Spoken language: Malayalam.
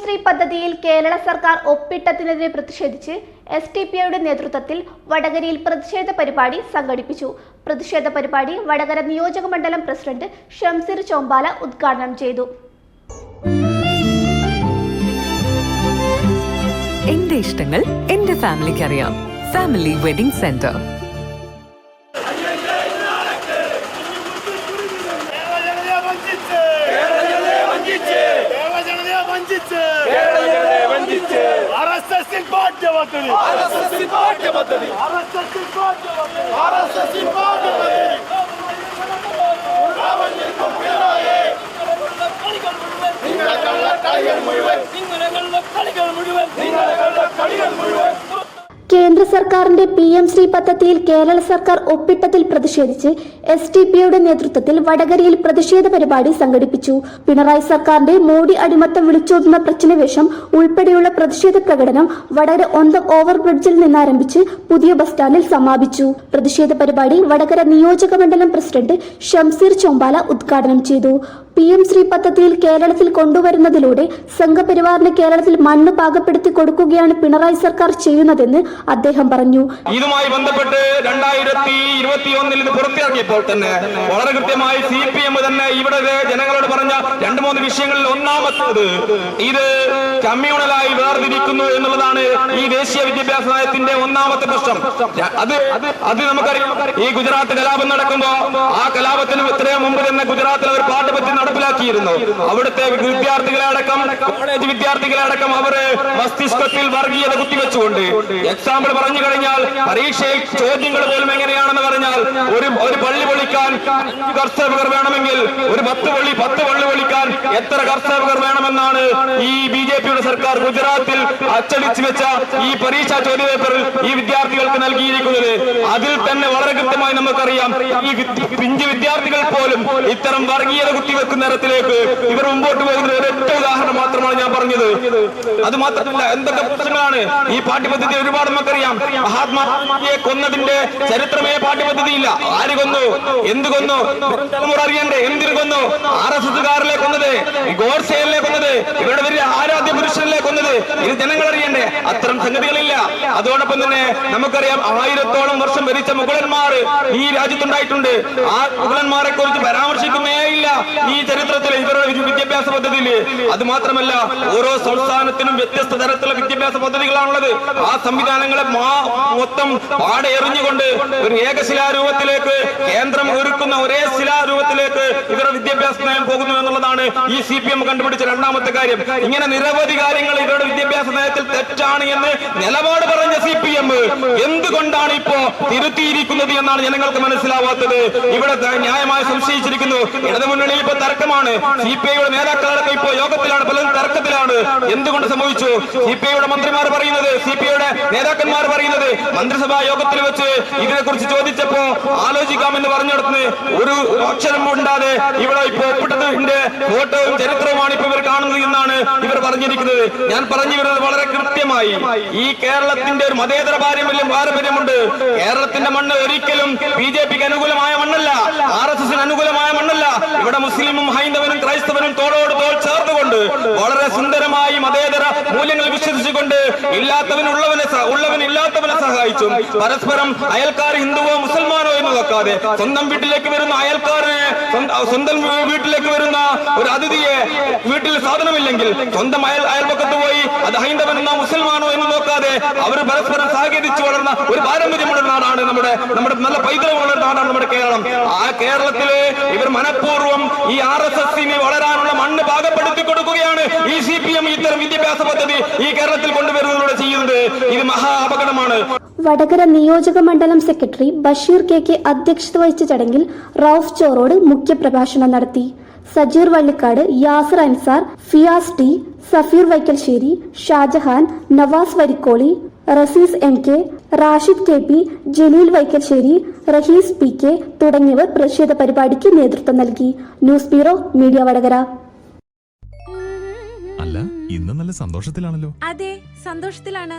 ശ്രീ പദ്ധതിയിൽ കേരള സർക്കാർ ഒപ്പിട്ടതിനെതിരെ പ്രതിഷേധിച്ച് എസ് ടി പി ഐയുടെ നേതൃത്വത്തിൽ വടകരയിൽ പ്രതിഷേധ പരിപാടി സംഘടിപ്പിച്ചു. പ്രതിഷേധ പരിപാടി വടകര നിയോജക മണ്ഡലം പ്രസിഡന്റ് ഷംസീർ ചോമ്പാല ഉദ്ഘാടനം ചെയ്തു. എന്റെ ഇഷ്ടങ്ങൾ എന്റെ ഫാമിലിക്ക് അറിയാം. Family wedding centre. വഞ്ചിച്ച്. പാഠ്യപദ്ധതി ആർ എസ് എസിൽ പാഠ്യപദ്ധതി ആർ എസ് എസിൽ പാഠ്യപദ്ധതി ആർ കേന്ദ്ര സർക്കാരിന്റെ പി എം ശ്രീ പദ്ധതിയിൽ കേരള സർക്കാർ ഒപ്പിട്ടതിൽ പ്രതിഷേധിച്ച് എസ് ടി പിയുടെ നേതൃത്വത്തിൽ വടകരയിൽ പ്രതിഷേധ പരിപാടി സംഘടിപ്പിച്ചു. പിണറായി സർക്കാരിന്റെ മോഡി അടിമത്തം വിളിച്ചോതുന്ന പ്രശ്നവേഷം ഉൾപ്പെടെയുള്ള പ്രതിഷേധ പ്രകടനം വടകര ഒന്തം ഓവർ ബ്രിഡ്ജിൽ നിന്നാരംഭിച്ച് പുതിയ ബസ് സ്റ്റാൻഡിൽ സമാപിച്ചു. പ്രതിഷേധ പരിപാടി വടകര നിയോജക മണ്ഡലം പ്രസിഡന്റ് ഷംസീർ ചോമ്പാല ഉദ്ഘാടനം ചെയ്തു. പി എം ശ്രീ പദ്ധതിയിൽ കേരളത്തിൽ കൊണ്ടുവരുന്നതിലൂടെ സംഘപരിവാറിന് കേരളത്തിൽ മണ്ണ് പാകപ്പെടുത്തി കൊടുക്കുകയാണ് പിണറായി സർക്കാർ ചെയ്യുന്നതെന്ന് അദ്ദേഹം പറഞ്ഞു ഇതുമായി ബന്ധപ്പെട്ട് രണ്ടായിരത്തി ഇരുപത്തി ഒന്നിൽ ഇത് പുറത്തിറങ്ങിയപ്പോൾ തന്നെ വളരെ കൃത്യമായി സി പി എം തന്നെ ഇവിടെ ജനങ്ങളോട് പറഞ്ഞ മൂന്ന് വിഷയങ്ങളിൽ ഒന്നാമത്തേത് ഇത് കമ്മ്യൂണലായി വേർതിരിക്കുന്നു എന്നുള്ളതാണ് ഈ ദേശീയ വിദ്യാഭ്യാസ നയത്തിന്റെ ഒന്നാമത്തെ പ്രശ്നം. അത് അത് നമുക്കറിയാം. ഈ ഗുജറാത്ത് കലാപം നടക്കുമ്പോ ആ കലാപത്തിന് ഇത്രയും മുമ്പ് തന്നെ ഗുജറാത്തിൽ അവർ പാട്ട് പാഠപദ്ധതി നടപ്പിലാക്കിയിരുന്നു. അവിടുത്തെ വിദ്യാർത്ഥികളെ അടക്കം കോളേജ് വിദ്യാർത്ഥികളെ അടക്കം അവർ മസ്തിഷ്കത്തിൽ വർഗീയത കുത്തിവെച്ചുകൊണ്ട്. എക്സാമ്പിൾ പറഞ്ഞു കഴിഞ്ഞാൽ പരീക്ഷയിൽ ചോദ്യങ്ങൾ പോലും എങ്ങനെയാണെന്ന് പറഞ്ഞാൽ ഒരു ഒരു പള്ളി പൊളിക്കാൻ കർഷകർ വേണമെങ്കിൽ ഒരു പത്ത് പള്ളി പത്ത് പള്ളി എത്ര കർഷകർ വേണമെന്നാണ് ഈ ബി ജെ പിയുടെ സർക്കാർ ഗുജറാത്തിൽ അച്ചടിച്ചു വെച്ച ഈ പരീക്ഷാ ചോദ്യപേപ്പറിൽ ഈ വിദ്യാർത്ഥികൾക്ക് നൽകിയിരിക്കുന്നത്. അതിൽ തന്നെ വളരെ കൃത്യമായി നമുക്കറിയാം ഈ പിഞ്ചു വിദ്യാർത്ഥികൾ പോലും ഇത്തരം വർഗീയത കുത്തിവെക്കുന്ന തരത്തിലേക്ക് ഇവർ മുമ്പോട്ട് പോകുന്ന ഒരൊറ്റ ഉദാഹരണം മാത്രമാണ് ഞാൻ പറഞ്ഞത്. അത് മാത്രമല്ല എന്തൊക്കെ പ്രശ്നങ്ങളാണ്? ഈ പാഠ്യപദ്ധതി ഒരുപാട് നമുക്കറിയാം. മഹാത്മാഗാന്ധിയെ കൊന്നതിന്റെ ചരിത്രമേ പാഠ്യപദ്ധതിയില്ല. ആര് കൊന്നു? എന്ത് കൊന്നു? അറിയണ്ടേ? എന്തിനു കൊന്നു? ആർ എസ് എസുകാരിലെ കൊന്നത്. ഗോഡ്സെയിലെ കൊന്നത് ഇവരുടെ വലിയ ആരാധ്യ പുരുഷനിലെ കൊന്നത്. ഇത് ജനങ്ങൾ അറിയണ്ടേ അത്തരം സംഗതികളില്ല. അതോടൊപ്പം തന്നെ നമുക്കറിയാം ആയിരത്തോളം വർഷം ഭരിച്ച മുഗളന്മാർ ഈ രാജ്യത്തുണ്ടായിട്ടുണ്ട്. ആ മുഗളന്മാരെ കുറിച്ച് പരാമർശിക്കുന്നേ ഇല്ല. ഈ ചരിത്രത്തിൽ ഇവരുടെ വിദ്യ- വിദ്യാഭ്യാസ പദ്ധതിയിൽ അത് മാത്രമല്ല ഓരോ സംസ്ഥാനത്തിനും വ്യത്യസ്ത തരത്തിലുള്ള വിദ്യാഭ്യാസ പദ്ധതികളാണുള്ളത്. ആ സംവിധാനങ്ങളെ മൊത്തം പാടെ എറിഞ്ഞുകൊണ്ട് ഒരു ഏകശിലാരൂപത്തിലേക്ക് കേന്ദ്രം ഒരുക്കുന്ന ഒരേ ശിലാരൂപത്തിലേക്ക് ഇവരുടെ വിദ്യാഭ്യാസ നയം പോകുന്നു എന്നുള്ളതാണ് ഈ സി പി എം കണ്ടുപിടിച്ച രണ്ടാമത്തെ കാര്യം ഇങ്ങനെ നിരവധി കാര്യങ്ങൾ ഇവരുടെ വിദ്യാഭ്യാസ നയത്തിൽ തെറ്റാണ് എന്ന് നിലപാട് പറഞ്ഞ സി പി എം എന്തുകൊണ്ടാണ് ഇപ്പോ തിരുത്തിയിരിക്കുന്നത് എന്നാണ് ജനങ്ങൾക്ക് മനസ്സിലാവാത്തത്? ഇവിടെ ന്യായമായി സംശയിച്ചിരിക്കുന്നു. ഇടതുമുന്നണിയിൽ ഇപ്പൊ തർക്കമാണ്. സി പി ഐയുടെ നേതാക്കളടക്കം ഇപ്പോ യോഗത്തിലാണ് പലരും തർക്കത്തിലാണ്. എന്തുകൊണ്ട് സംഭവിച്ചു? സി പി ഐയുടെ മന്ത്രിമാർ പറയുന്നത് സി പി ഐയുടെ നേതാക്കന്മാർ പറയുന്നത് മന്ത്രിസഭാ യോഗത്തിൽ വെച്ച് ഇതിനെക്കുറിച്ച് ചോദിച്ചപ്പോ ആലോചിക്കാമെന്ന് പറഞ്ഞിടത്ത് ഒരു അക്ഷരം ഉണ്ടാതെ ഇവിടെ ഇപ്പൊ ഒപ്പിട്ടതിന്റെ ഫോട്ടോയും ചരിത്രവുമാണ് ഇപ്പൊ ഇവർ കാണുന്നത് എന്നാണ് ഇവർ പറഞ്ഞിരിക്കുന്നത്. ഞാൻ പറഞ്ഞു വരുന്നത് വളരെ കൃത്യമായി. ഈ കേരളത്തിന്റെ ഒരു മതേതര പാരമ്പര്യം പാരമ്പര്യമുണ്ട്. കേരളത്തിന്റെ മണ്ണ് ഒരിക്കലും ബി ജെ പിക്ക് അനുകൂലമായ മണ്ണല്ല. ആർ എസ് എസിന് അനുകൂലമായ മണ്ണല്ല. ഇവിടെ മുസ്ലിമും ഹൈന്ദവനും ക്രൈസ്തവനും തോളോട് തോൾ ചേർന്നുകൊണ്ട് വളരെ സുന്ദരമായി മൂല്യങ്ങൾ വിശ്വസിച്ചുകൊണ്ട് ഇല്ലാത്തവനുള്ളവനെ ഉള്ളവൻ ഇല്ലാത്തവനെ സഹായിച്ചും പരസ്പരം അയൽക്കാർ ഹിന്ദുവോ മുസൽമാനോ എന്ന് നോക്കാതെ സ്വന്തം വീട്ടിലേക്ക് വരുന്ന അയൽക്കാരനെ സ്വന്തം വീട്ടിലേക്ക് വരുന്ന ഒരു അതിഥിയെ വീട്ടിൽ സാധനമില്ലെങ്കിൽ സ്വന്തം അയൽ അയൽപക്കത്ത് പോയി അത് ഹൈന്ദവനെന്നോ മുസൽമാനോ എന്ന് നോക്കാതെ അവർ പരസ്പരം സഹകരിച്ചു വളർന്ന ഒരു പാരമ്പര്യമുള്ള നാടാണ് നമ്മുടെ നമ്മുടെ നല്ല പൈതൃകമുള്ള നാടാണ് നമ്മുടെ കേരളം. ആ കേരളത്തിൽ ഇവർ മനഃപൂർവം ഈ ആർ എസ് എസിന് വളരാനുള്ള മണ്ണ് പാകപ്പെടുത്തി കൊടുക്കുകയാണ് ഈ സി പി എം ഇത്തരം വിദ്യാഭ്യാസ പദ്ധതി ഈ കേരളത്തിൽ കൊണ്ടുവരുന്നതിലൂടെ ചെയ്യുന്നത് ഇത് മഹാ അപകടമാണ് വടകര നിയോജക മണ്ഡലം സെക്രട്ടറി ബഷീർ കെ കെ അധ്യക്ഷത വഹിച്ച ചടങ്ങിൽ റൌഫ് ചോറോട് മുഖ്യപ്രഭാഷണം നടത്തി. Sajeer Vallikkad Yasar Ansar Fiyas T Safeer Vaikkalassery Shajahan Navas Varikkoli Razees M K Rashid K P Jaleel Vaikkalassery Rahees P K തുടങ്ങിയവർ പ്രതിഷേധ പരിപാടിക്ക് നേതൃത്വം നൽകി. News bureau media Vadakara. അല്ല ഇന്ന് നല്ല സന്തോഷത്തിലാണല്ലോ. അതെ സന്തോഷത്തിലാണ്.